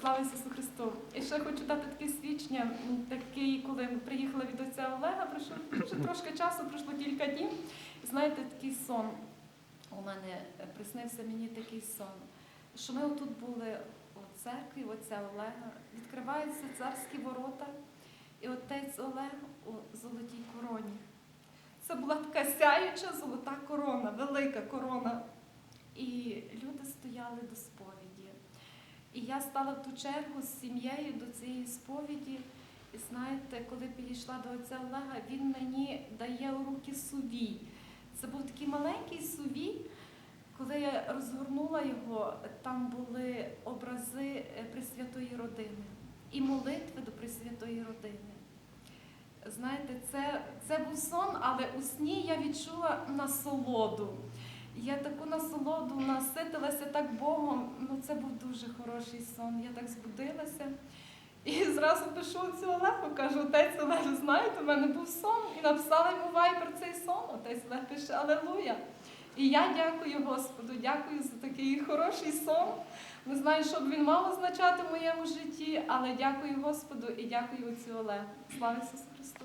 слава Ісусу Христу. І ще хочу дати таке свідчення, такий, коли ми приїхали від отця Олега, пройшло вже трошки часу, пройшло кілька днів. І знаєте, такий сон. У мене приснився мені такий сон, що ми отут були у церкві, у отця Олега, відкриваються царські ворота, і отець Олег у золотій короні. Це була така сяюча золота корона, велика корона. І люди стояли до сповіді. І я стала в ту чергу з сім'єю до цієї сповіді. І знаєте, коли підійшла до отця Олега, він мені дає у руки сувій. Це був такий маленький сувій. Коли я розгорнула його, там були образи е, Пресвятої родини і молитви до Пресвятої родини. Знаєте, це, це був сон, але у сні я відчула насолоду. Я таку насолоду наситилася так Богом. Ну, це був дуже хороший сон. Я так збудилася. І зразу пишу цю Олегу, кажу, отець Олег, знаєте, у мене був сон. І написала йому вайбер цей сон. Отець Олег пише Алелуя. І я дякую Господу, дякую за такий хороший сон. Не знаю, що б він мав означати в моєму житті, але дякую Господу і дякую отцю Олегу. Слава Ісусу Христу!